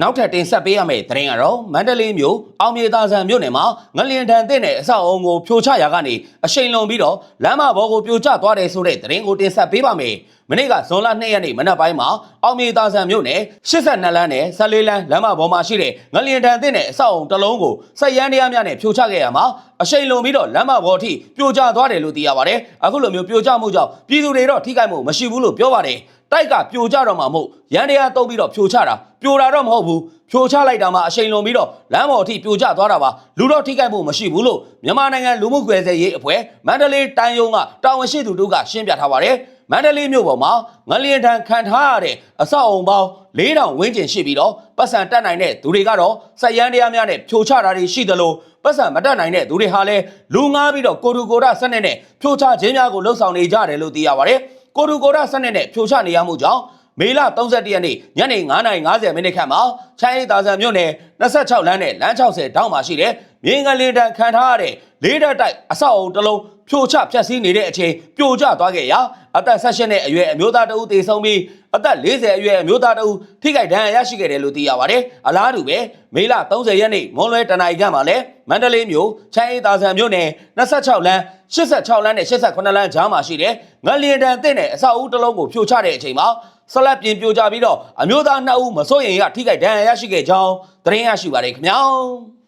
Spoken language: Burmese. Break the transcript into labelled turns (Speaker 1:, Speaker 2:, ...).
Speaker 1: နောက်ထပ်တင်ဆက်ပေးရမယ့်သတင်းကတော့မန္တလေးမြို့အောင်မြေသာဆန်မြို့နယ်မှာငလျင်တန်တဲ့နဲ့အဆောက်အုံကိုဖြိုချရာကနေအရှိန်လွန်ပြီးတော့လမ်းမဘောကိုပြိုကျသွားတယ်ဆိုတဲ့သတင်းကိုတင်ဆက်ပေးပါမယ်။မနေ့ကဇွန်လ2ရက်နေ့မနက်ပိုင်းမှာအောင်မြေသာဆန်မြို့နယ်82လမ်းနဲ့14လမ်းလမ်းမဘောမှာရှိတဲ့ငလျင်တန်တဲ့နဲ့အဆောက်အုံတစ်လုံးကိုစက်ရန်တရားများနဲ့ဖြိုချခဲ့ရမှာအရှိန်လွန်ပြီးတော့လမ်းမဘောအထိပြိုကျသွားတယ်လို့သိရပါတယ်။အခုလိုမျိုးပြိုကျမှုကြောင့်ပြည်သူတွေတော့ထိခိုက်မှုမရှိဘူးလို့ပြောပါတယ်။ တိုက်ကပြိုကျတော့မှာမဟုတ်ရန်တရားတုံးပြီးတော့ပြိုချတာပြိုတာတော့မဟုတ်ဘူးပြိုချလိုက်တာမှအရှိန်လွန်ပြီးတော့လမ်းပေါ်အထိပြိုကျသွားတာပါလူတော့ထိခိုက်မှုမရှိဘူးလို့မြန်မာနိုင်ငံလူမှုကွယ်ဆယ်ရေးအဖွဲ့မန္တလေးတိုင်းယုံကတာဝန်ရှိသူတို့ကရှင်းပြထားပါတယ်မန္တလေးမြို့ပေါ်မှာငလျင်ထန်ခံထားရတဲ့အဆောက်အုံပေါင်း၄000ဝန်းကျင်ရှိပြီးတော့ပတ်စံတက်နိုင်တဲ့သူတွေကတော့စက်ရန်တရားများနဲ့ဖြိုချတာတွေရှိသလိုပတ်စံမတက်နိုင်တဲ့သူတွေဟာလည်းလူငားပြီးတော့ကိုတူကိုရစနစ်နဲ့ဖြိုချခြင်းများကိုလှုပ်ဆောင်နေကြတယ်လို့သိရပါတယ် ကိုတူကိုရစနစ်နဲ့ဖြိုချနေရမှုကြောင့်မေလ31ရက်နေ့ညနေ9:50မိနစ်ခန့်မှာချိုင်းရီသာဆန်မြို့နယ်26လမ်းနဲ့လမ်း60တောင်းမှာရှိတဲ့ မြေငလင်တန်ခံထားရတဲ့လေးတက်တိုက်အဆောက်အုံတစ်လုံးဖြိုချဖျက်ဆီးနေတဲ့အချိန်ပြိုကျသွားခဲ့ရာအသက်16နှစ်အရွယ်အမျိုးသားတဦးသေဆုံးပြီးအသက်40အရွယ်အမျိုးသားတဦးထိခိုက်ဒဏ်ရာရရှိခဲ့တယ်လို့သိရပါတယ်။အလားတူပဲမေလ30ရက်နေ့မွန်လွဲတနိုင်ခန့်မှာလည်းမန္တလေးမြို့ချိုင်းရီသာဆန်မြို့နယ်26လမ်း86လမ်းနဲ့88လမ်းကြားမှာရှိတဲ့ငလျင်တန်တဲ့နဲ့အဆောက်အဦတစ်လုံးကိုဖြိုချတဲ့အချိန်မှာဆလတ်ပြင်ပြိုကြပြီးတော့အမျိုးသား2ဦးမစိုးရင်ရထိခိုက်ဒဏ်ရာရရှိခဲ့ကြောင်းသတင်းရရှိပါတယ်ခင်ဗျာ